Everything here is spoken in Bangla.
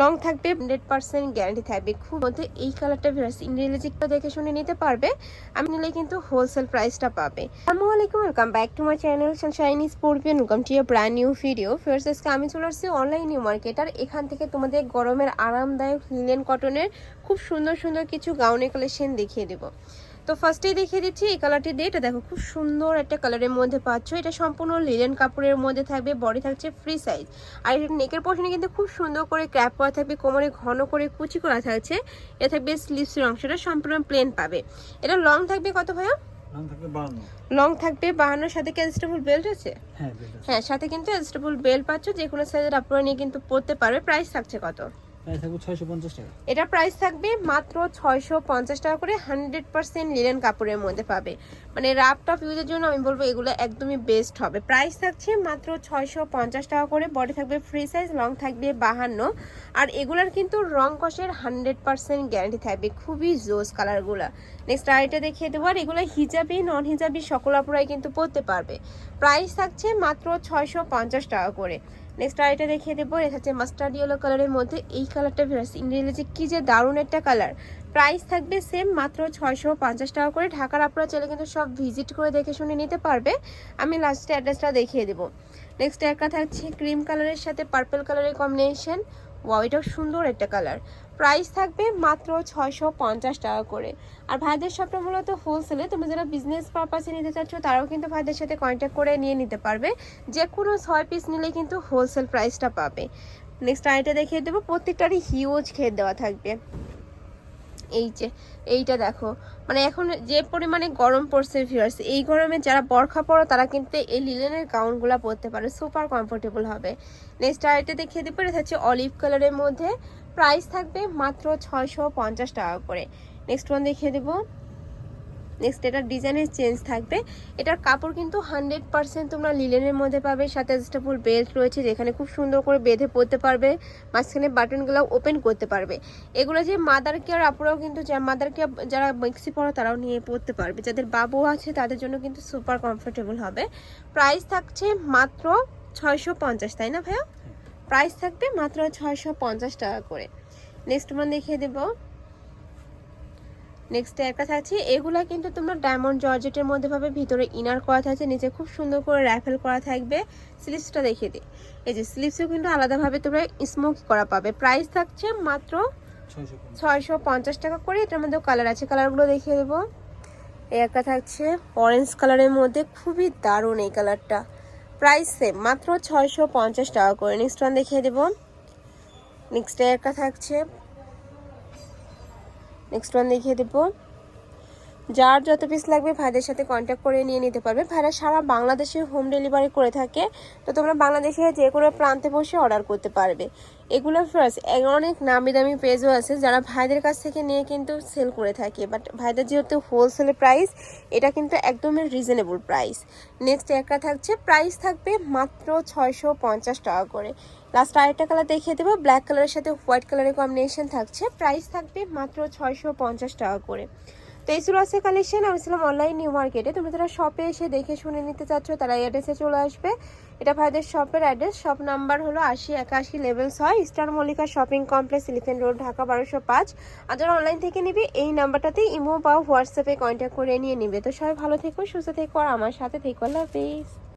লং থাকবে হান্ড্রেড পার্সেন্ট গ্যারান্টি থাকবে। খুব মধ্যে এই কালারটা ভিউয়ার্স ইংরেজিটা দেখে শুনে নিতে পারবে। আমি নিলে কিন্তু হোলসেল প্রাইসটা পাবে। আসসালামু আলাইকুম welcome back to my channel Sunshiny Sportian welcome to brand new video first আজকে আমি চলে আসছি অনলাইন নিউ মার্কেট আর এখান থেকে তোমাদের গরমের আরামদায়ক লিলেন কটনের খুব সুন্দর সুন্দর কিছু গাউনের কালেকশন দেখিয়ে দেবো। তো ফার্স্টেই দেখিয়ে দিচ্ছি এই কালারটি দিয়ে এটা দেখো খুব সুন্দর একটা কালারের মধ্যে পাচ্ছ। এটা সম্পূর্ণ লিলেন কাপড়ের মধ্যে থাকবে বডি থাকছে ফ্রি সাইজ আর এটা নেকের পোর্শনে কিন্তু খুব সুন্দর করে ক্র্যাপ করা থাকবে কোমরে ঘন করে কুচি করা থাকছে। এটা থাকবে স্লিভসের অংশটা সম্পূর্ণ প্লেন পাবে। এটা লং থাকবে কত ভাইয়া? লং থাকবে বাহান্নর সাথে কি অ্যাডজাস্টেবল বেল্ট আছে? হ্যাঁ আছে। হ্যাঁ সাথে কিন্তু অ্যাডজাস্টেবল বেল্ট পাচ্ছ যে কোনো সাইজের আপনারা নিয়ে কিন্তু পরতে পারবে। প্রাইস থাকছে কত? এটা প্রাইস থাকবে মাত্র ছয়শো পঞ্চাশ টাকা করে হান্ড্রেড পার্সেন্ট লিলেন কাপড়ের মধ্যে পাবে। মানে রাপ টপ ইউজের জন্য আমি বলব এগুলো একদমই বেস্ট হবে। প্রাইস থাকছে মাত্র ছয়শো পঞ্চাশ টাকা করে বডি থাকবে ফ্রি সাইজ লং থাকবে বাহান্ন। আর এগুলার কিন্তু রং কষের হান্ড্রেড পার্সেন্ট গ্যারান্টি থাকবে, খুবই জোস কালারগুলো নেক্সট আরেকটা দেখিয়ে দেবো, আর এগুলো হিজাবি নন হিজাবি সকল আপুরাই কিন্তু পরতে পারবে। প্রাইস থাকছে মাত্র ছয়শো পঞ্চাশ টাকা করে। নেক্সট আরেকটা দেখিয়ে দেবো। এটা হচ্ছে মাস্টার্ড ইয়েলো কালারের মধ্যে। এই কালারটা ভিউয়ার্স যে কি যে দারুণ একটা কালার প্রাইস থাকবে সেম মাত্র ছয়শো পঞ্চাশ টাকা করে। ঢাকার আপনারা চাইলে কিন্তু সব ভিজিট করে দেখে শুনে নিতে পারবে। আমি লাস্টে অ্যাড্রেসটা দেখিয়ে দেবো। নেক্সট একটা থাকছে ক্রিম কালারের সাথে পার্পল কালারের কম্বিনেশন ওয়াও এটাও সুন্দর একটা কালার প্রাইস থাকবে মাত্র ছয়শো পঞ্চাশ টাকা করে। আর ভাইদের শপটা মূলত হোলসেলে তুমি যারা বিজনেস পারপাসে নিতে চাচ্ছ, তারাও কিন্তু ভাইদের সাথে কন্ট্যাক্ট করে নিয়ে নিতে পারবে। যে কোনো ছয় পিস নিলে কিন্তু হোলসেল প্রাইসটা পাবে। নেক্সট আইটা দেখিয়ে দেবো। প্রত্যেকটারই হিউজ খেয়ে দেওয়া থাকবে। এই যে, এইটা দেখো। মানে এখন যে পরিমাণে গরম পড়ছে ভিউয়ার্স এই গরমে যারা বরখা পড়ো তারা কিন্তু এই লিলেনের গাউনগুলো পরতে পারে সুপার কমফোর্টেবল হবে। নেক্সট আরেকটা দেখিয়ে দিতে এটা হচ্ছে অলিভ কালারের মধ্যে। প্রাইস থাকবে মাত্র ছয়শো পঞ্চাশ টাকা করে। নেক্সট ওয়ান দেখিয়ে দেবো। নেক্সট এটার ডিজাইনের চেঞ্জ থাকবে। এটার কাপড় কিন্তু হান্ড্রেড পার্সেন্ট তোমরা লিলেনের মধ্যে পাবে সাথে অ্যাডজাস্টেবল বেল্ট রয়েছে যেখানে খুব সুন্দর করে বেঁধে পরতে পারবে মাঝখানে বাটনগুলো ওপেন করতে পারবে। এগুলো যে মাদার কেয়ার আপুরাও কিন্তু যা মাদার কেয়ার যারা মিক্সি পড়ো তারাও নিয়ে পড়তে পারবে। যাদের বাবু আছে তাদের জন্য কিন্তু সুপার কমফোর্টেবল হবে। প্রাইস থাকছে মাত্র ছয়শো পঞ্চাশ তাই না ভাইয়া? প্রাইস থাকবে মাত্র ছয়শো পঞ্চাশ টাকা করে। নেক্সট মান দেখিয়ে দেবো। নেক্সট একটা থাকছে, এগুলা কিন্তু তোমরা ডায়মন্ড জর্জেটের মধ্যে পাবে, ভিতরে ইনার করা থাকছে, নিচে খুব সুন্দর করে র্যাফেল করা থাকবে। স্লিভসটা দেখিয়ে দিই। এই যে স্লিভসও কিন্তু আলাদাভাবে তোমরা স্মোক করা পাবে। প্রাইস থাকছে মাত্র ছয়শো পঞ্চাশ টাকা করে। এটার মধ্যে কালার আছে কালারগুলো দেখিয়ে দেবো। এই একটা থাকছে অরেঞ্জ কালারের মধ্যে, খুবই দারুণ এই কালারটা প্রাইস সেম মাত্র ছয়শো পঞ্চাশ টাকা করে। নেক্সট ওয়ান দেখিয়ে দেবো। নেক্সট একটা থাকছে নেক্সট ওয়ান দেখিয়ে দেবো। যার যত পিস লাগবে ভাইদের সাথে কন্ট্যাক্ট করে নিয়ে নিতে পারবে। ভাইরা সারা বাংলাদেশে হোম ডেলিভারি করে থাকে। তো তোমরা বাংলাদেশে যে কোনো প্রান্তে বসে অর্ডার করতে পারবে। এগুলো ফার্স্ট অনেক নামি দামি পেজও আছে যারা ভাইদের কাছ থেকে নিয়ে কিন্তু সেল করে থাকে। বাট ভাইদের যেহেতু হোলসেল প্রাইস এটা কিন্তু একদমই রিজনেবল প্রাইস নেক্সট একটা থাকছে প্রাইস থাকবে মাত্র ছয়শো পঞ্চাশ টাকা করে। লাস্ট আরেকটা কালার দেখিয়ে দেবো ব্ল্যাক কালারের সাথে হোয়াইট কালারের কম্বিনেশন থাকছে। প্রাইস থাকবে মাত্র ছয়শো পঞ্চাশ টাকা করে। তো এই কালেকশন আমি ছিলাম অনলাইন নিউ মার্কেটে তুমি যারা শপে এসে দেখে শুনে নিতে চাচ্ছ, তারা এই অ্যাড্রেসে চলে আসবে। এটা ভাইদের শপের অ্যাড্রেস শপ নাম্বার হলো আশি একাশি লেভেল ছয় star Mallika shopping complex elephant road Dhaka বারোশো পাঁচ। আর যারা অনলাইন থেকে নিবে, এই নাম্বারটাতে ইমো বা হোয়াটসঅ্যাপে কন্ট্যাক্ট করে নিয়ে নিবে। তো সবাই ভালো থেকো, সুস্থ থেকো, আর আমার সাথে থেকো। আল্লাহ হাফিজ।